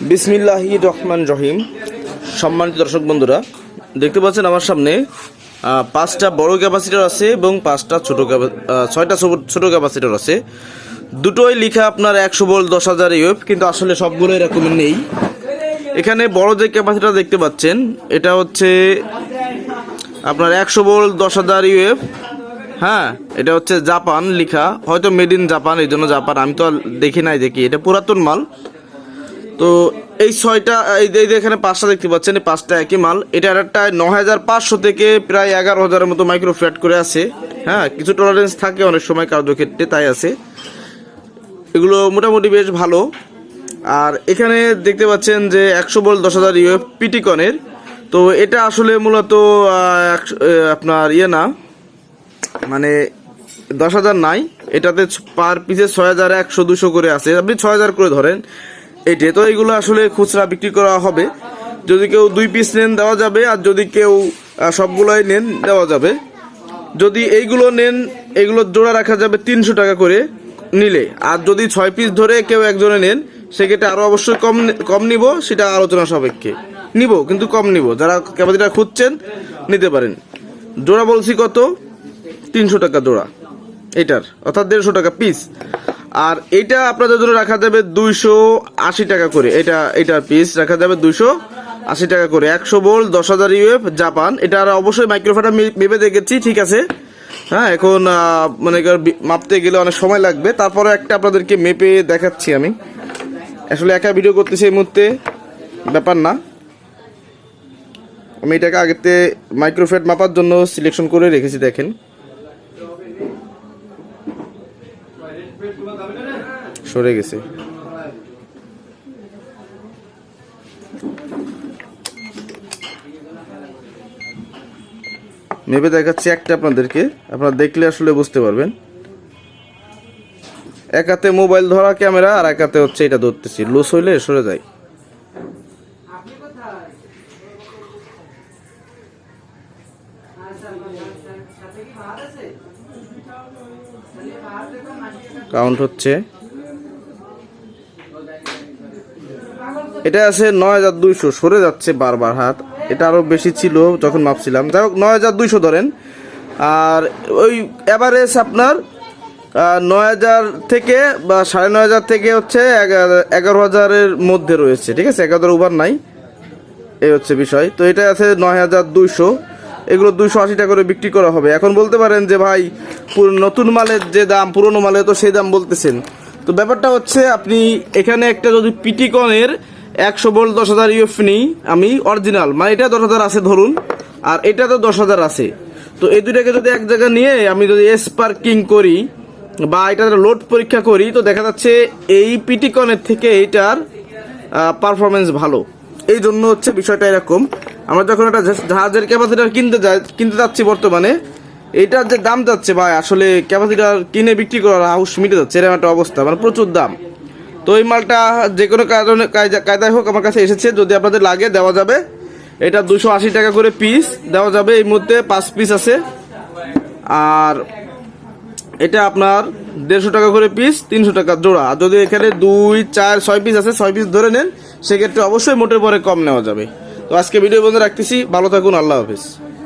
বিসমিল্লাহি রহমান রহিম। সম্মানিত দর্শক বন্ধুরা, দেখতে পাচ্ছেন আমার সামনে পাঁচটা বড় ক্যাপাসিটর আছে এবং পাঁচটা ছোট ছয়টা ছোট- ছোট ক্যাপাসিটর আছে। দুটোই লিখা আপনার একশো বল, দশ হাজার ইউএফ কিন্তু আসলে সবগুলো এরকম নেই। এখানে বড় যে ক্যাপাসিটর দেখতে পাচ্ছেন, এটা হচ্ছে আপনার একশো বল, দশ হাজার ইউএফ হ্যাঁ এটা হচ্ছে জাপান লিখা, হয়তো মেড ইন জাপান, এই জন্য জাপান, আমি তো আর দেখি নাই দেখি, এটা পুরাতন মাল। তো এই ছয়টা, এই যে- এখানে পাঁচটা দেখতে পাচ্ছেন, এই পাঁচটা একই মাল। এটা একটা ন হাজার পাঁচশো থেকে প্রায় এগারো হাজারের মতো মাইক্রো ফ্ল্যাট করে আছে। হ্যাঁ কিছু টলারেন্স থাকে অনেক সময় কার্যক্ষেত্রে, তাই আছে। এগুলো মোটামুটি বেশ ভালো। আর এখানে দেখতে পাচ্ছেন যে একশো বল দশ হাজার ইউএফ পিটিকনের তো এটা আসলে মূলত আপনার ইয়ে না মানে দশ হাজার নাই। এটাতে পার পিসে ছয় হাজার একশো দুশো করে আছে। আপনি ছয় হাজার করে ধরেন। এইটে তো এইগুলো আসলে খুচরা বিক্রি করা হবে। যদি কেউ দুই পিস নেন দেওয়া যাবে, আর যদি কেউ সবগুলোই নেন দেওয়া যাবে। যদি এইগুলো নেন, এগুলো জোড়া রাখা যাবে তিনশো টাকা করে নিলে। আর যদি ছয় পিস ধরে কেউ একজনে নেন, সেক্ষেত্রে আরও অবশ্যই কম কম নিব, সেটা আলোচনা সাপেক্ষে। নিব, কিন্তু কম নিব। যারা ক্যাপাসিটা খুঁজছেন, নিতে পারেন। জোড়া বলছি কত? তিনশো টাকা জোড়া। এটার, অর্থাৎ দেড়শো টাকা পিস আর এটা আপনাদের জন্য রাখা যাবে দুইশো আশি টাকা করে। এটা, এটার পিস রাখা যাবে দুইশো আশি টাকা করে। একশো বোল, দশ হাজার ইউএফ জাপান। এটা আর অবশ্যই মাইক্রোফোনটা ভেবে দেখেছি, ঠিক আছে। হ্যাঁ এখন মানে মাপতে গেলে অনেক সময় লাগবে। তারপরে একটা আপনাদেরকে মেপে দেখাচ্ছি আমি। আসলে একা ভিডিও করতেছি এই মুহূর্তে। ব্যাপার না। আমি এটাকে আগেতে মাইক্রোফেট মাপার জন্য সিলেকশন করে রেখেছি, দেখেন। সরে গেছে। মেপে দেখাচ্ছি একটা আপনাদেরকে। আপনারা দেখলে আসলে বুঝতে পারবেন। এক হাতে মোবাইল ধরা ক্যামেরা, আর এক হাতে হচ্ছে এটা ধরতেছি। লুজ হইলে সরে যায়। কাউন্ট হচ্ছে। এটা আছে নয় হাজার দুইশো, সরে যাচ্ছে বারবার হাত। এটা আরও বেশি ছিল যখন মাপছিলাম। যাই হোক, নয় হাজার দুইশো ধরেন। আর ওই অ্যাভারেজ আপনার নয় হাজার থেকে বা সাড়ে নয় হাজার থেকে হচ্ছে এগারো হাজারের মধ্যে রয়েছে, ঠিক আছে? এগারো ওভার নাই। এই হচ্ছে বিষয়। তো এটা আছে নয় হাজার দুইশো। এগুলো দুইশো আশি টাকা করে বিক্রি করা হবে। এখন বলতে পারেন যে ভাই নতুন মালের যে দাম, পুরনো মালের তো সেই দাম বলতেছেন। তো ব্যাপারটা হচ্ছে আপনি এখানে একটা যদি পিটিকনের একশো বোল্ট দশ হাজার ইউএফ নিই, আমি অরিজিনাল মানে এটা দশ হাজার আছে ধরুন, আর এটা তো দশ হাজার আছে। তো এই দুটাকে যদি এক জায়গায় নিয়ে আমি যদি স্পার্কিং করি বা এটা লোড পরীক্ষা করি, তো দেখা যাচ্ছে এই পিটিকনের থেকে এইটার পারফরমেন্স ভালো। এই জন্য হচ্ছে বিষয়টা এরকম। আমরা যখন একটা জাহাজের ক্যাপাসিটার কিনতে যাই কিনতে যাচ্ছি বর্তমানে এটার যে দাম যাচ্ছে ভাই, আসলে ক্যাপাসিটার কিনে বিক্রি করার হাউস মিটে যাচ্ছে, এরকম একটা অবস্থা মানে প্রচুর দাম। তো এই মালটা যে কোনো কারণে কায়দা- কায়দায় হোক আমার কাছে এসেছে, যদি আপনাদের লাগে দেওয়া যাবে। এটা দুশো আশি টাকা করে পিস দেওয়া যাবে, এই মুহূর্তে পাঁচ পিস আছে। আর এটা আপনার দেড়শো টাকা করে পিস তিনশো টাকা জোড়া। আর যদি এখানে দুই, চার, ছয় পিস আছে, ছয় পিস ধরে নেন, সেক্ষেত্রে অবশ্যই মোটের পরে কম নেওয়া যাবে। তো আজকে ভিডিও বন্ধ রাখতেছি। ভালো থাকুন আল্লাহ হাফিজ।